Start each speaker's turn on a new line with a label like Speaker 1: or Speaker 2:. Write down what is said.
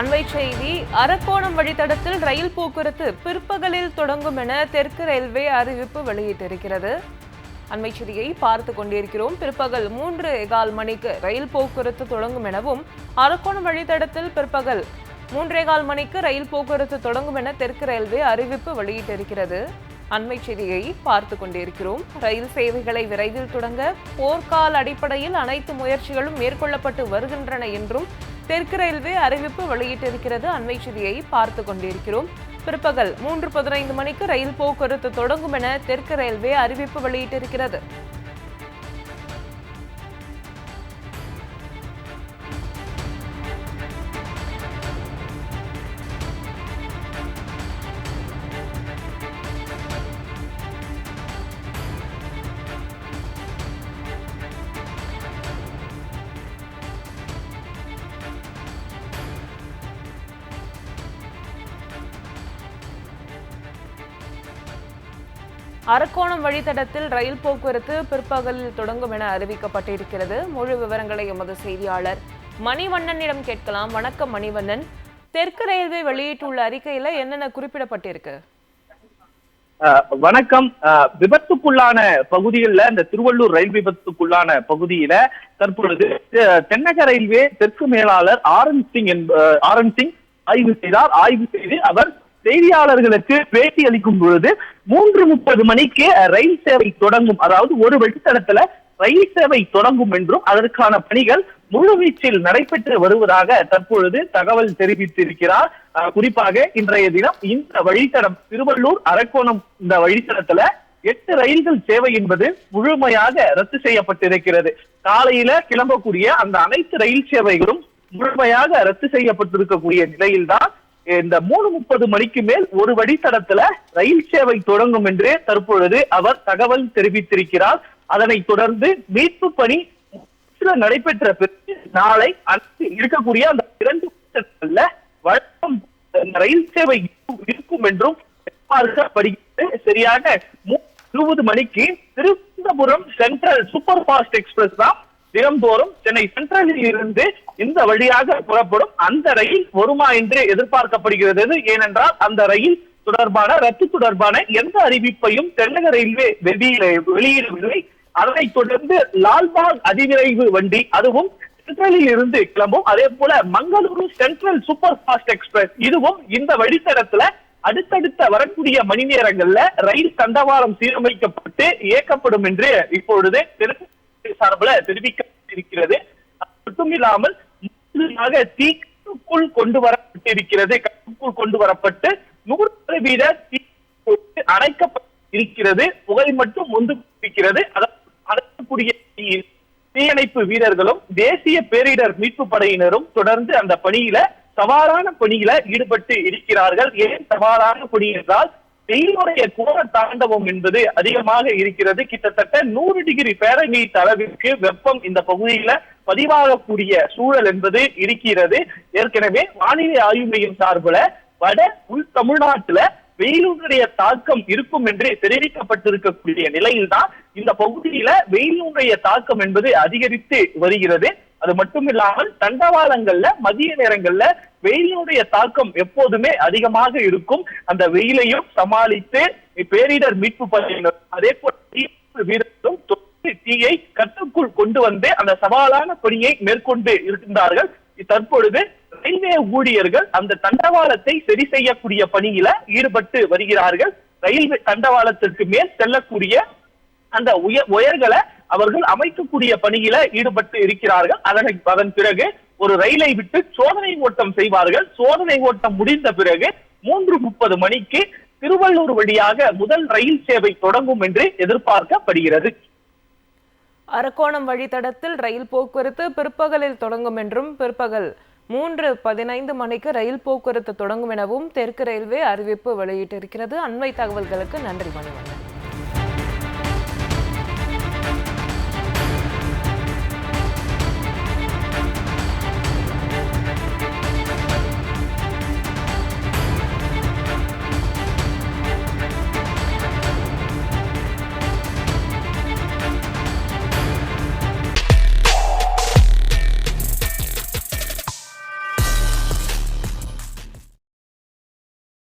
Speaker 1: அண்மை செய்தி அரக்கோணம் வழித்தடத்தில் ரயில் போக்குவரத்து பிற்பகலில் தொடங்கும் என தெற்கு ரயில்வே அறிவிப்பு வெளியிட்டிருக்கிறது. அண்மை செய்தியை பார்த்து கொண்டிருக்கிறோம். பிற்பகல் மூன்று கால் மணிக்கு ரயில் போக்குவரத்து தொடங்கும் எனவும் அரக்கோணம் வழித்தடத்தில் பிற்பகல் மூன்றே கால் மணிக்கு ரயில் போக்குவரத்து தொடங்கும் என தெற்கு ரயில்வே அறிவிப்பு வெளியிட்டிருக்கிறது. அண்மை செய்தியை பார்த்து கொண்டிருக்கிறோம். ரயில் சேவைகளை விரைவில் தொடங்க போர்க்கால அடிப்படையில் அனைத்து முயற்சிகளும் மேற்கொள்ளப்பட்டு வருகின்றன என்றும் தெற்கு ரயில்வே அறிவிப்பு வெளியிட்டிருக்கிறது. அண்மை செய்தியை பார்த்து கொண்டிருக்கிறோம். பிற்பகல் மூன்று பதினைந்து மணிக்கு ரயில் போக்குவரத்து தொடங்கும் என தெற்கு ரயில்வே அறிவிப்பு வெளியிட்டிருக்கிறது. அரக்கோணம் வழித்தடத்தில் ரயில் போக்குவரத்து பிற்பகலில் தொடங்கும் என அறிவிக்கப்பட்டிருக்கிறது. முழு விவரங்களை எமது செய்தியாளர் மணிவண்ணனிடம் கேட்கலாம். வணக்கம் மணிவண்ணன். தெற்கு ரயில்வே வெளியிட்டுள்ள அறிக்கையில என்னென்ன குறிப்பிடப்பட்டிருக்கு?
Speaker 2: வணக்கம். விபத்துக்குள்ளான பகுதிகளில் இந்த திருவள்ளூர் ரயில் விபத்துக்குள்ளான பகுதியில தற்பொழுது தென்னக ரயில்வே தெற்கு மேலாளர் ஆர் என் சிங் என்ப ஆர் என் சிங் ஆய்வு செய்தார். ஆய்வு செய்து அவர் செய்தியாளர்களுக்கு பேட்டி அளிக்கும் பொழுது மூன்று முப்பது மணிக்கு ரயில் சேவை தொடங்கும். அதாவது ஒரு வழித்தடத்துல ரயில் சேவை தொடங்கும் என்றும் அதற்கான பணிகள் முழுவீச்சில் நடைபெற்று வருவதாக தற்பொழுது தகவல் தெரிவித்திருக்கிறார். குறிப்பாக இன்றைய தினம் இந்த வழித்தடம் திருவள்ளூர் அரக்கோணம் இந்த வழித்தடத்துல எட்டு ரயில்கள் சேவை என்பது முழுமையாக ரத்து செய்யப்பட்டிருக்கிறது. காலையில கிளம்பக்கூடிய அந்த அனைத்து ரயில் சேவைகளும் முழுமையாக ரத்து செய்யப்பட்டிருக்கக்கூடிய நிலையில்தான் இந்த மூணு முப்பது மணிக்கு மேல் ஒரு வழித்தடத்துல ரயில் சேவை தொடங்கும் என்று தற்பொழுது அவர் தகவல் தெரிவித்திருக்கிறார். அதனைத் தொடர்ந்து மீட்பு பணி நடைபெற்ற பிறகு நாளை அடுத்து இருக்கக்கூடிய அந்த இரண்டு வழக்கம் இந்த ரயில் சேவை இருக்கும் என்றும் எதிர்பார்க்கப்படுகிறது. சரியாக இருபது மணிக்கு Thiruvananthapuram central super fast express தான் தினந்தோறும் சென்னை சென்ட்ரலில் இருந்து இந்த வழியாக புறப்படும் அந்த ரயில் வருமா என்று எதிர்பார்க்கப்படுகிறது. ஏனென்றால் அந்த ரயில் தொடர்பான ரத்து தொடர்பான எந்த அறிவிப்பையும் தென்னக ரயில்வே வெளியில வெளியிடவில்லை அதனைத் தொடர்ந்து லால்பாக் அதிவிரைவு வண்டி அதுவும் சென்ட்ரலில் இருந்து கிளம்பும். அதே போல Mangaluru central super fast express இதுவும் இந்த வழித்தடத்துல அடுத்தடுத்த வரக்கூடிய மணி நேரங்கள்ல ரயில் தண்டவாளம் சீரமைக்கப்பட்டு இயக்கப்படும் என்று இப்பொழுது தெற்கு சார்பில் தெரிவிக்கப்பட்டிருக்கிறது. அது மட்டும் இல்லாமல் முழுமையாக தீக்குள் கொண்டு வரப்பட்டிருக்கிறது. கட்டுக்குள் கொண்டு வரப்பட்டு நூறு சதவீத தீ அணைக்கப்பட்டிருக்கிறது புகை மட்டும் முந்து இருக்கிறது அடையக்கூடிய தீயணைப்பு வீரர்களும் தேசிய பேரிடர் மீட்பு படையினரும் தொடர்ந்து அந்த பணியில சவாலான பணியில ஈடுபட்டு இருக்கிறார்கள். ஏன் சவாலான பணி என்றால் வெயிலுடைய கோர தாண்டவம் என்பது அதிகமாக இருக்கிறது. கிட்டத்தட்ட நூறு டிகிரி பேரநீட் அளவிற்கு வெப்பம் இந்த பகுதியில பதிவாகக்கூடிய சூழல் என்பது இருக்கிறது. ஏற்கனவே வானிலை ஆய்வு மையம் சார்பில் வட உள் தமிழ்நாட்டுல வெயிலுடைய தாக்கம் இருக்கும் என்று தெரிவிக்கப்பட்டிருக்கக்கூடிய நிலையில்தான் இந்த பகுதியில வெயிலுடைய தாக்கம் என்பது அதிகரித்து வருகிறது. அது மட்டும் இல்லாமல் தண்டவாளங்கள்ல மதிய நேரங்கள்ல வெயிலுடைய தாக்கம் எப்போதுமே அதிகமாக இருக்கும். அந்த வெயிலையும் சமாளித்து பேரிடர் மீட்பு பணியினர் அதே போல வீரர்களும் தீயை கட்டுக்குள் கொண்டு வந்து அந்த சவாலான பணியை மேற்கொண்டு இருக்கின்றார்கள். தற்பொழுது ரயில்வே ஊழியர்கள் அந்த தண்டவாளத்தை சரி செய்யக்கூடிய பணியில ஈடுபட்டு வருகிறார்கள். ரயில்வே தண்டவாளத்திற்கு மேல் செல்லக்கூடிய அந்த உயர் உயர்களை அவர்கள் அமைக்கக்கூடிய பணியில ஈடுபட்டு இருக்கிறார்கள். அதனை அதன் பிறகு ஒரு ரயிலை விட்டு சோதனை ஓட்டம் செய்வார்கள். சோதனை ஓட்டம் முடிந்த பிறகு மூன்று முப்பது மணிக்கு திருவள்ளூர் வழியாக முதல் ரயில் சேவை தொடங்கும் என்று எதிர்பார்க்கப்படுகிறது.
Speaker 1: அரக்கோணம் வழித்தடத்தில் ரயில் போக்குவரத்து பிற்பகலில் தொடங்கும் என்றும் பிற்பகல் மூன்று பதினைந்து மணிக்கு ரயில் போக்குவரத்து தொடங்கும் எனவும் தெற்கு ரயில்வே அறிவிப்பு வெளியிட்டிருக்கிறது. அண்மை தகவல்களுக்கு நன்றி மணிவண்ணன்